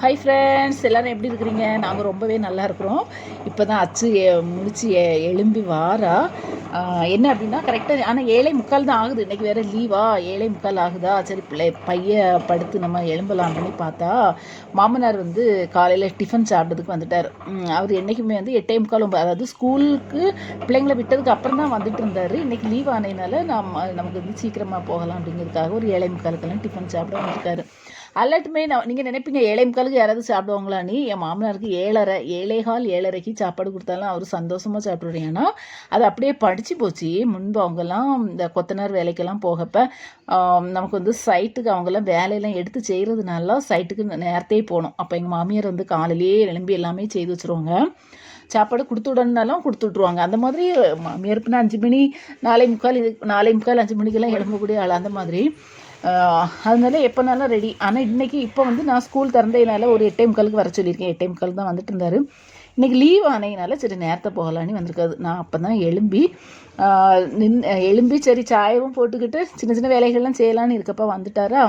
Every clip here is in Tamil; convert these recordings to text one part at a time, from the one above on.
ஹாய் ஃப்ரெண்ட்ஸ் எல்லோரும் எப்படி இருக்கிறீங்க? நாங்கள் ரொம்பவே நல்லா இருக்கிறோம். இப்போ தான் அச்சு முடித்து முடிச்சு எ- எழும்பி வாரா. என்ன அப்படின்னா கரெக்டாக ஆனால் ஏழை முக்கால் தான் ஆகுது. இன்றைக்கி வேறு லீவா ஏழை முக்கால் ஆகுதா? சரி பிள்ளை பைய படுத்து நம்ம எழும்பலாம் அப்படின்னு பார்த்தா மாமனார் வந்து காலையில் டிஃபன் சாப்பிட்டதுக்கு வந்துட்டார். அவர் என்றைக்குமே வந்து எட்டே முக்கால் ஒம்பது அதாவது ஸ்கூலுக்கு பிள்ளைங்களை விட்டதுக்கு அப்புறம் தான் வந்துட்டு இருந்தார். இன்றைக்கி லீவ் ஆனதுனால நம்ம நமக்கு வந்து சீக்கிரமாக போகலாம் அப்படிங்கிறதுக்காக ஒரு ஏழை முக்காலுக்கெல்லாம் டிஃபன் சாப்பிட வந்திருக்காரு. எல்லாட்டுமே நான் நீங்கள் நினைப்பீங்க ஏழை முக்காலுக்கு யாராவது சாப்பிடுவாங்களான்னு என் மாமனாருக்கு ஏழரை ஏழைகால் ஏழரைக்கு சாப்பாடு கொடுத்தாலும் அவர் சந்தோஷமாக சாப்பிடுவாரு. ஏன்னா அது அப்படியே படித்து போச்சு. முன்பு அவங்கெல்லாம் இந்த கொத்தனார் வேலைக்கெல்லாம் போகப்ப நமக்கு வந்து சைட்டுக்கு அவங்கெல்லாம் வேலையெல்லாம் எடுத்து செய்கிறதுனால சைட்டுக்கு நேரத்தையே போகணும். அப்போ எங்கள் மாமியார் வந்து காலையிலேயே எழும்பி எல்லாமே செய்து வச்சுருவாங்க. சாப்பாடு கொடுத்து விடணுனாலும் கொடுத்து விட்ருவாங்க அந்த மாதிரி மாமியாருக்குன்னா அஞ்சு மணி நாலே முக்கால் இது நாலே முக்கால் அஞ்சு மணிக்கெல்லாம் எழும்பக்கூடிய ஆள் அந்த மாதிரி. அதனால எப்போனாலும் ரெடி ஆனால் இன்றைக்கி இப்போ வந்து நான் ஸ்கூல் திறந்ததுனால ஒரு எட்டே முக்காலுக்கு வர சொல்லியிருக்கேன். எட்டே முக்கால் தான் வந்துட்டு இருந்தார். இன்றைக்கி லீவ் ஆனதுனால சரி நேரத்தை போகலான்னு வந்திருக்காது நான் அப்போ தான் எழும்பி நின் எழும்பி சரி சாயவும் போட்டுக்கிட்டு சின்ன சின்ன வேலைகள்லாம் செய்யலான்னு இருக்கப்போ வந்துட்டாரா?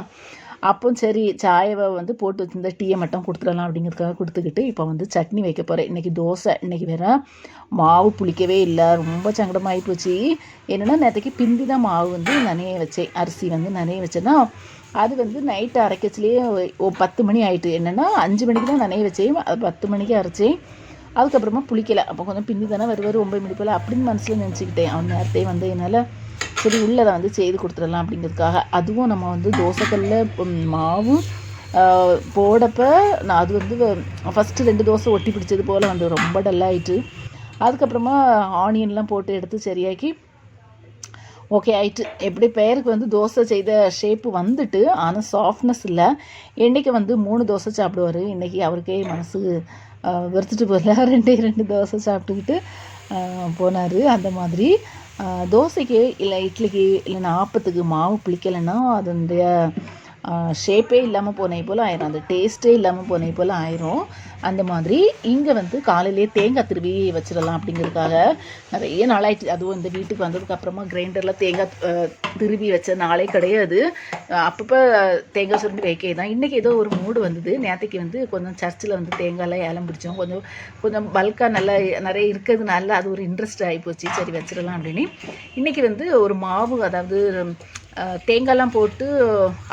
அப்போ சரி சாயவை வந்து போட்டு வச்சிருந்த டீயை மட்டும் கொடுத்துடலாம் அப்படிங்கிறதுக்காக கொடுத்துக்கிட்டு இப்போ வந்து சட்னி வைக்க போகிறேன் இன்றைக்கி தோசை. இன்றைக்கி வேற மாவு புளிக்கவே இல்லை. ரொம்ப சங்கடமாகி போச்சு. என்னென்னா நேற்றுக்கு பிந்தி தான் மாவு வந்து நனைய வச்சேன். அரிசி வந்து நனைய வச்சேன்னா அது வந்து நைட்டு அரைக்கச்சிலேயே ஓ பத்து மணி ஆயிட்டு. என்னென்னா அஞ்சு மணிக்கு தான் நனைய வச்சேன். அது பத்து மணிக்கு அரைச்சேன். அதுக்கப்புறமா புளிக்கலை. அப்போ கொஞ்சம் பிந்தி தானே வருவார். ஒம்பது மணி போல். அப்படின்னு மனசில் நினச்சிக்கிட்டேன். அவன் வந்த என்னால் சரி உள்ளதை வந்து செய்து கொடுத்துடலாம் அப்படிங்கிறதுக்காக. அதுவும் நம்ம வந்து தோசைக்கல்ல ம், மாவு போடப்ப நான் அது வந்து ஃபஸ்ட்டு ரெண்டு தோசை ஒட்டி பிடிச்சது போல் வந்து ரொம்ப டல்லாயிட்டு அதுக்கப்புறமா ஆனியன்லாம் போட்டு எடுத்து சரியாக்கி ஓகே ஆயிட்டு. எப்படி பெயருக்கு வந்து தோசை செய்த ஷேப்பு வந்துட்டு ஆனால் சாஃப்ட்னஸ் இல்லை. என்றைக்கு வந்து மூணு தோசை சாப்பிடுவார். இன்றைக்கி அவருக்கே மனசு வெறுத்துட்டு போகல ரெண்டே ரெண்டு தோசை சாப்பிட்டுக்கிட்டு போனார். அந்த மாதிரி. தோசைக்கு இல்லை இட்லிக்கு இல்லைன்னா ஆப்பத்துக்கு மாவு பிளிக்கலைன்னா அதனுடைய ஷேப்பே இல்லாமல் போனே போல் ஆயிரும். அந்த டேஸ்ட்டே இல்லாமல் போனே போல் ஆயிரும். அந்த மாதிரி இங்கே வந்து காலையிலேயே தேங்காய் திருவி வச்சிடலாம் அப்படிங்கிறதுக்காக நிறைய நாளாயிடுச்சு. அதுவும் இந்த வீட்டுக்கு வந்ததுக்கு அப்புறமா கிரைண்டரில் தேங்காய் திருவி வச்ச நாளே கிடையாது. அப்பப்போ தேங்காய் சுருண்டி வைக்க தான். இன்றைக்கி ஏதோ ஒரு மூடு வந்தது. நேற்றுக்கு வந்து கொஞ்சம் சர்ச்சில் வந்து தேங்காய்லாம் ஏலம் பிடிச்சோம். கொஞ்சம் கொஞ்சம் பல்காக நல்லா நிறைய இருக்கிறதுனால அது ஒரு இன்ட்ரெஸ்ட் ஆகிப்போச்சு சரி வச்சிடலாம் அப்படின்னு. இன்றைக்கி வந்து ஒரு மாவு அதாவது தேங்காய்லாம் போட்டு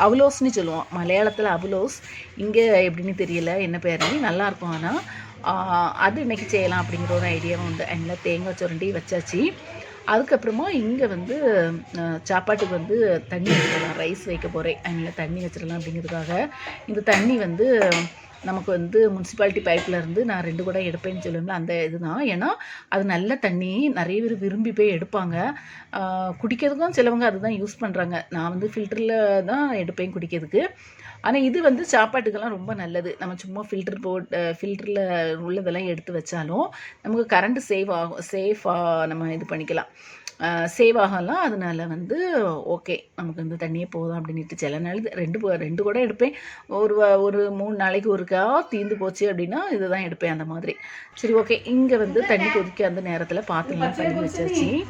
அவலோஸ்னு சொல்லுவோம். மலையாளத்தில் அவலோஸ். இங்கே எப்படின்னு தெரியல என்ன பேருன்னு நல்லாயிருக்கும் ஆனால் அது இன்றைக்கி செய்யலாம் அப்படிங்கிற ஒரு ஐடியாவும் உண்டு. அதனால் தேங்காய் சுரண்டி வச்சாச்சு. அதுக்கப்புறமா இங்கே வந்து சாப்பாட்டுக்கு வந்து தண்ணி வச்சிடலாம் ரைஸ் வைக்க போகிறேன் அதனால் தண்ணி வச்சிடலாம் அப்படிங்கிறதுக்காக. இந்த தண்ணி வந்து நமக்கு வந்து முனிசிபாலிட்டி பைப்பில் இருந்து நான் ரெண்டு கூட எடுப்பேன்னு சொல்லுவேன்ல அந்த இதுதான். ஏன்னா அது நல்ல தண்ணி நிறைய பேர் விரும்பி போய் எடுப்பாங்க. குடிக்கிறதுக்கும் சிலவங்க அதுதான் யூஸ் பண்ணுறாங்க நான் வந்து ஃபில்டரில் தான் எடுப்பேன் குடிக்கிறதுக்கு. ஆனால் இது வந்து சாப்பாட்டுக்கெல்லாம் ரொம்ப நல்லது. நம்ம சும்மா ஃபில்டர் போட் ஃபில்டரில் உள்ளதெல்லாம் எடுத்து வச்சாலும் நமக்கு கரண்ட் சேவ் ஆகும் சேஃபாக நம்ம இது பண்ணிக்கலாம். சேவ் ஆகலாம். அதனால வந்து ஓகே நமக்கு இந்த தண்ணியே போதும் அப்படின்ட்டு சில நாள் ரெண்டு ரெண்டு கூட எடுப்பேன். ஒரு ஒரு மூணு நாளைக்கு ஒருக்கா தீந்து போச்சு அப்படின்னா இதுதான் எடுப்பேன் அந்த மாதிரி. சரி ஓகே இங்கே வந்து தண்ணி கொதிக்க அந்த நேரத்தில் பாத்திரம்லாம் கழுவி வச்சாச்சு.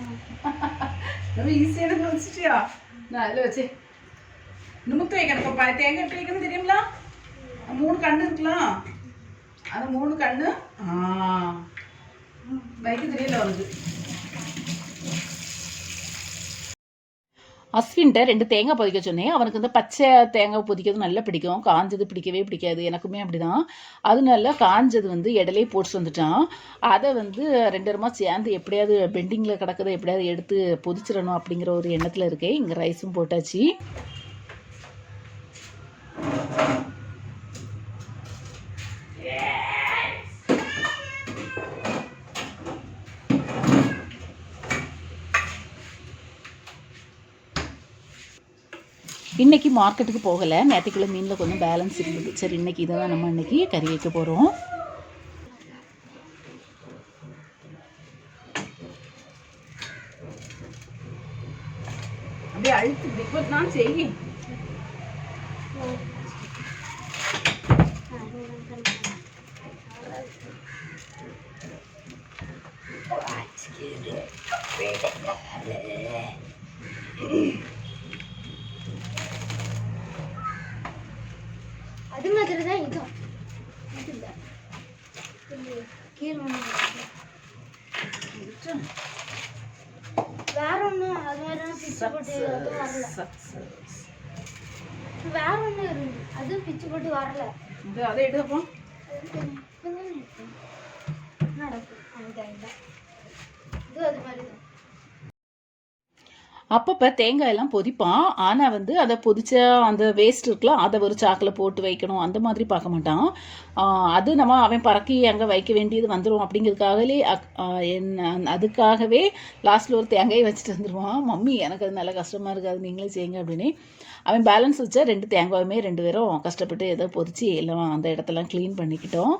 நுமுத்து வைக்கணும் இப்போ ப- தேங்காய் எப்படி வைக்கணும் தெரியுங்களா மூணு கண்ணு இருக்கலாம். அந்த மூணு கண்ணு ஆ வைக்க தெரியல வந்து அஸ்வின்ட்ட ரெண்டு தேங்காய் பொதிக்க சொன்னேன். அவனுக்கு வந்து பச்சை தேங்காய் பொதிக்கிறது நல்லா பிடிக்கும். காஞ்சது பிடிக்கவே பிடிக்காது. எனக்குமே அப்படிதான். அதனால காஞ்சது வந்து இடையிலே போட்டு வந்துட்டான். அதை வந்து ரெண்டு ரூபா சேர்ந்து எப்படியாவது பெண்டிங்கில் கிடக்கிறத எப்படியாவது எடுத்து பொதிச்சிடணும் அப்படிங்கிற ஒரு எண்ணத்தில் இருக்கேன். இங்கே ரைஸும் போட்டாச்சு. இன்னைக்கு மார்க்கெட்டுக்கு போகலை. நேற்றுக்குள்ள மீனில் கொஞ்சம் பேலன்ஸ் இருந்தது. சரி இன்னைக்கு இதை தான் நம்ம இன்னைக்கு கறி வைக்க போகிறோம் அப்படியே அழுத்து பிக் நான் அது மாதிரி தான் இதுவும் இது இல்லை கீழ் வேற ஒன்றும் அது மாதிரி பிச்சு போட்டு அதுவும் வரல. வேற ஒன்றும் இருந்து அதுவும் பிச்சு போட்டு வரல. அதை எடுப்போம் நடக்கும். இது அது மாதிரி தான். அப்பப்போ தேங்காயெல்லாம் பொதிப்பான். ஆனால் வந்து அதை பொதிச்ச அந்த வேஸ்ட் இருக்கலாம் அதை ஒரு சாக்கில் போட்டு வைக்கணும். அந்த மாதிரி பார்க்க மாட்டான். அது நம்ம அவன் பறக்கி அங்கே வைக்க வேண்டியது வந்துடும் அப்படிங்கிறதுக்காகவே அக்- என்ன அதுக்காகவே லாஸ்ட்டில் ஒரு தேங்காயை வச்சுட்டு வந்துடுவான் மம்மி எனக்கு அது நல்ல கஷ்டமாக இருக்காது. நீங்களே செய்யுங்க அப்படின்னு. அவன் பேலன்ஸ் வச்சா ரெண்டு தேங்காயுமே ரெண்டு பேரும் கஷ்டப்பட்டு ஏதோ பொதிச்சு எல்லாம் அந்த இடத்தெல்லாம் க்ளீன் பண்ணிக்கிட்டோம்.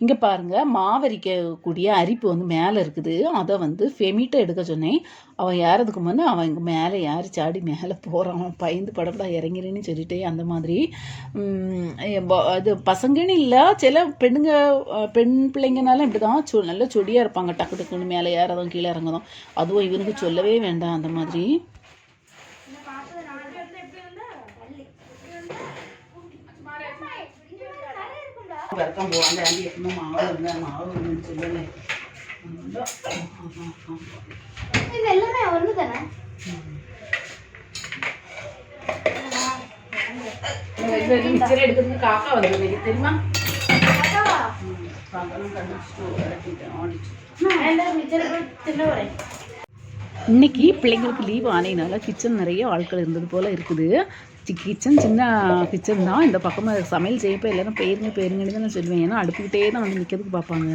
இங்கே பாருங்கள் மாவரிக்கக்கூடிய அரிப்பு வந்து மேலே இருக்குது. அதை வந்து ஃபெமிட்ட எடுக்க சொன்னேன். அவன் ஏறதுக்கு முன்னே அவன் இங்கே மேலே ஏறி சாடி மேலே போகிறான் பயந்து படப்படா இறங்கிறேன்னு சொல்லிட்டே அந்த மாதிரி. அது பசங்கன்னு இல்லை. சில பெண்ணுங்க பெண் பிள்ளைங்கனாலும் இப்படி தான் சொ நல்ல சொடியாக இருப்பாங்க. டக்கு டக்குன்னு மேலே ஏறதும் கீழே இறங்குதும் அதுவும் இவனுக்கு சொல்லவே வேண்டாம் அந்த மாதிரி. ஒன்று தானே മിക്സറി എടുക്കുന്ന കാക്ക വന്നു தெரியுமா அக்காவா കാക്കണം കണ്ടിട്ട് ഇറക്കിയിട്ട് ഓടിച്ചു எல்லாரும் மிச்சரை போய் தின்ன வரேன் இன்னைக்கு பிள்ளைங்களுக்கு லீவ் ஆனதுனால கிச்சன் நிறைய ஆட்கள் இருந்தது போல் இருக்குது கிச்சன் சின்ன கிச்சன் தான். இந்த பக்கமாக சமையல் செய்யப்போ எல்லோரும் பேருங்க பேருங்கன்னு தான் நான் சொல்லுவேன். ஏன்னா அடுப்புக்கிட்டே தான் வந்து நிற்கிறதுக்கு பார்ப்பாங்க.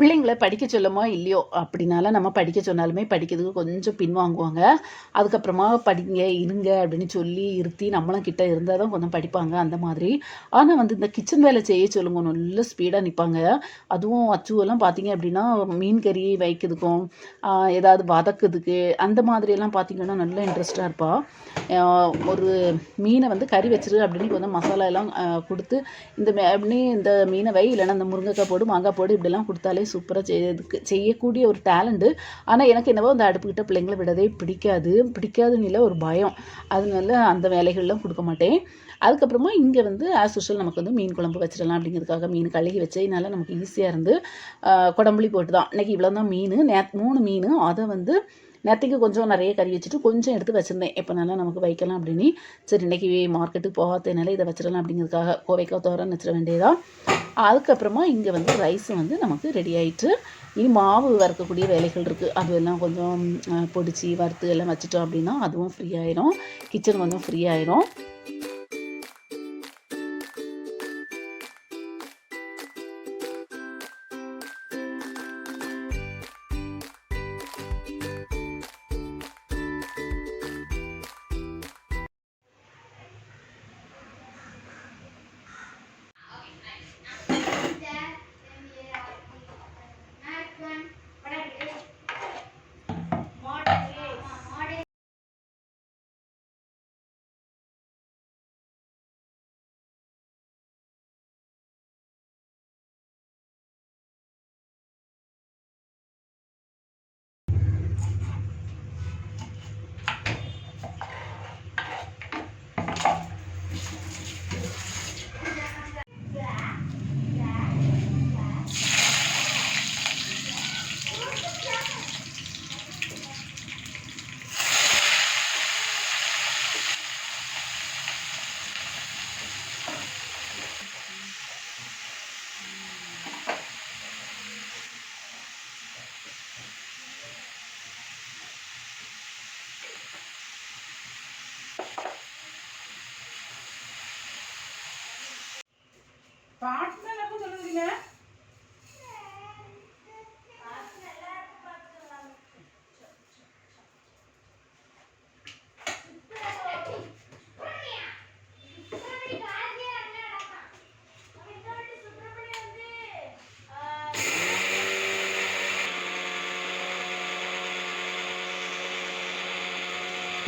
பிள்ளைங்களை படிக்க சொல்லுமோ இல்லையோ அப்படினால நம்ம படிக்க சொன்னாலுமே படிக்கிறதுக்கு கொஞ்சம் பின்வாங்குவாங்க அதுக்கப்புறமா படிங்க இருங்க அப்படின்னு சொல்லி இருத்தி நம்மளும் கிட்ட இருந்தால் தான் கொஞ்சம் படிப்பாங்க அந்த மாதிரி. ஆனால் வந்து இந்த கிச்சன் வேலை செய்ய சொல்லுங்க நல்ல ஸ்பீடாக நிற்பாங்க அதுவும் அச்சுவெல்லாம் பார்த்தீங்க அப்படின்னா மீன் கறி வைக்கிறதுக்கும் ஏதாவது வதக்குதுக்கு அந்த மாதிரியெல்லாம் பார்த்தீங்கன்னா நல்ல இன்ட்ரெஸ்டாக இருப்பாள் ஒரு மீனை வந்து கறி வச்சிரு அப்படின்னு கொஞ்சம் மசாலா எல்லாம் கொடுத்து இந்த மே- அப்படின்னு இந்த மீனை வை இல்லைன்னா இந்த முருங்கைக்காய் போடு மாங்காய் போடு இப்படிலாம் கொடுத்தாலே சூப்பராக செய்யறதுக்கு செய்யக்கூடிய ஒரு டேலண்ட்டு ஆனால் எனக்கு என்னவோ அந்த அடுப்புக்கிட்ட பிள்ளைங்களை விடவே பிடிக்காது. பிடிக்காதுன்னு இல்லை ஒரு பயம். அதனால அந்த வேலைகள்லாம் கொடுக்க மாட்டேன். அதுக்கப்புறமா இங்கே வந்து ஆஸ் யூஷுவல் நமக்கு வந்து மீன் குழம்பு வச்சிடலாம் அப்படிங்கிறதுக்காக மீன் கழுகி வச்சதுனால நமக்கு ஈஸியாக இருந்து குடம்புளி போட்டு தான் இன்றைக்கி இவ்வளோ தான் மீன். நே மூணு மீன். அதை வந்து நேற்றுக்கு கொஞ்சம் நிறைய கறி வச்சுட்டு கொஞ்சம் எடுத்து வச்சுருந்தேன். எப்போனால நமக்கு வைக்கலாம் அப்படின்னு. சரி இன்றைக்கி மார்க்கெட்டுக்கு போகாததுனால இதை வச்சிடலாம் அப்படிங்கிறதுக்காக கோவைக்காய் தோரன்னு வச்சிட வேண்டியதா அதுக்கப்புறமா இங்கே வந்து ரைஸ் வந்து நமக்கு ரெடி ஆகிட்டு இனி மாவு வறுக்கக்கூடிய வேலைகள் இருக்குது அதுவெல்லாம் கொஞ்சம் பொடிச்சு வறுத்து எல்லாம் வச்சிட்டோம் அப்படின்னா அதுவும் ஃப்ரீ ஆயிரும். கிச்சன் கொஞ்சம் ஃப்ரீ ஆயிரும்.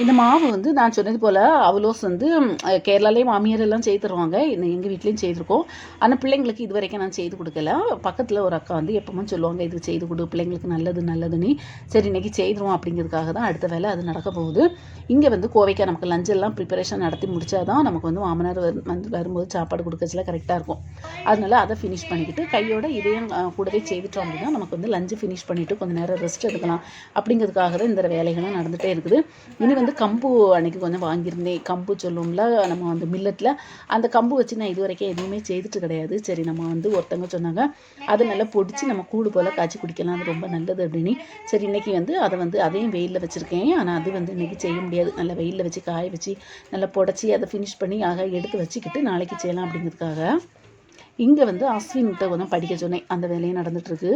இந்த மாவு வந்து நான் சொன்னது போல் அவலோஸ் வந்து ம், கேரளாலேயே மாமியார் எல்லாம் செய்து தருவாங்க. இந்த எங்கள் வீட்லேயும் செய்திருக்கோம். ஆனால் பிள்ளைங்களுக்கு இது வரைக்கும் நான் செய்து கொடுக்கல. பக்கத்தில் ஒரு அக்கா வந்து எப்பவும் சொல்லுவாங்க இது செய்து கொடு பிள்ளைங்களுக்கு நல்லது நல்லதுன்னு. சரி இன்றைக்கி செய்திருவோம் அப்படிங்கிறதுக்காக தான் அடுத்த வேலை அது நடக்க போகுது. இங்கே வந்து கோவைக்காய் நமக்கு லஞ்செல்லாம் ப்ரிப்பரேஷன் நடத்தி முடிச்சாதான் நமக்கு வந்து மாமனார் வந்து வரும்போது சாப்பாடு கொடுக்கறதுல கரெக்டாக இருக்கும். அதனால அதை ஃபினிஷ் பண்ணிக்கிட்டு கையோட இதையும் கூடவே செய்துட்டோம் அப்படின்னா நமக்கு வந்து லஞ்சு ஃபினிஷ் பண்ணிவிட்டு கொஞ்சம் நேரம் ரெஸ்ட் எடுக்கலாம். அப்படிங்கிறதுக்காக தான் இந்த வேலைகளும் நடந்துகிட்டே இருக்குது. இனி வந்து கம்பு அன்னைக்கு கொஞ்சம் வாங்கியிருந்தேன். கம்பு சொல்லுவோம்ல நம்ம வந்து மில்லட்டில் அந்த கம்பு வச்சு நான் இது வரைக்கும் எதுவுமே செய்துட்டு கிடையாது. சரி நம்ம வந்து ஒருத்தவங்க சொன்னாங்க அதை நல்லா பொடிச்சு நம்ம கூடு போல் காய்ச்சி குடிக்கலாம் அது ரொம்ப நல்லது அப்படின்னு. சரி இன்றைக்கி வந்து அதை வந்து அதையும் வெயிலில் வச்சுருக்கேன். ஆனால் அது வந்து இன்னைக்கு செய்ய முடியாது. நல்லா வெயிலில் வச்சு காய வச்சு நல்லா புடச்சி அதை ஃபினிஷ் பண்ணி ஆக எடுத்து வச்சுக்கிட்டு நாளைக்கு செய்யலாம் அப்படிங்கிறதுக்காக. இங்கே வந்து அஸ்வின்கிட்ட கொஞ்சம் படிக்க சொன்னேன். அந்த வேலையும் நடந்துகிட்ருக்கு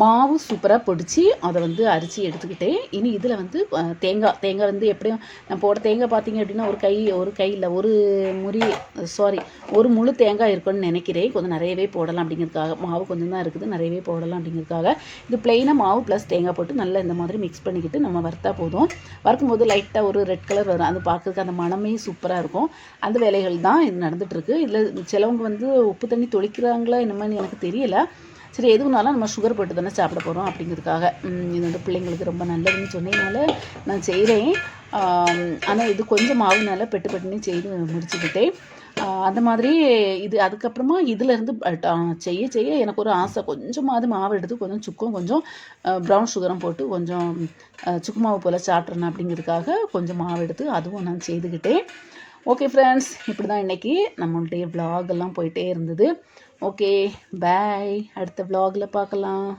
மாவு சூப்பராக பொடிச்சு அதை வந்து அரிச்சு எடுத்துக்கிட்டேன். இனி இதில் வந்து தேங்காய் தேங்காய் வந்து எப்படியும் நான் போட தேங்காய் பார்த்தீங்க அப்படின்னா ஒரு கை ஒரு கையில் ஒரு முறி சாரி ஒரு முழு தேங்காய் இருக்குன்னு நினைக்கிறேன். கொஞ்சம் நிறையவே போடலாம் அப்படிங்கிறதுக்காக மாவு கொஞ்சம் தான் இருக்குது நிறையவே போடலாம் அப்படிங்கிறதுக்காக. இது பிளெயினாக மாவு ப்ளஸ் தேங்காய் போட்டு நல்லா இந்த மாதிரி மிக்ஸ் பண்ணிக்கிட்டு நம்ம வறுத்தா போதும். வறுக்கும்போது லைட்டாக ஒரு ரெட் கலர் வரும். அது பார்க்குறதுக்கு அந்த மணமே சூப்பராக இருக்கும். அந்த வேலைகள் தான் இது நடந்துகிட்ருக்கு இதில் சிலவங்க வந்து உப்பு தண்ணி தொளிக்கிறாங்களா என்னமான்னு எனக்கு தெரியலை. சரி எதுனாலும் நம்ம சுகர் போட்டு தானே சாப்பிட போகிறோம் அப்படிங்கிறதுக்காக. இது வந்து பிள்ளைங்களுக்கு ரொம்ப நல்லதுன்னு சொன்னதுனால நான் செய்கிறேன் ஆனால் இது கொஞ்சம் மாவுனால பெட்டு பெட்டுன்னு செய்து முடிச்சுக்கிட்டேன். அந்த மாதிரி இது அதுக்கப்புறமா இதுலேருந்து செய்ய செய்ய எனக்கு ஒரு ஆசை. கொஞ்சமாவது மாவு எடுத்து கொஞ்சம் சுக்கும் கொஞ்சம் ப்ரௌன் சுகரும் போட்டு கொஞ்சம் சுக்கு மாவு போல் சாப்பிட்றேன் அப்படிங்கிறதுக்காக கொஞ்சம் மாவு எடுத்து அதுவும் நான் செய்துக்கிட்டேன். ஓகே ஃப்ரெண்ட்ஸ் இப்படி தான் இன்றைக்கி நம்மளுடைய vlog எல்லாம் போயிட்டே இருந்தது. ஓகே பாய் அடுத்த vlogல பார்க்கலாம்.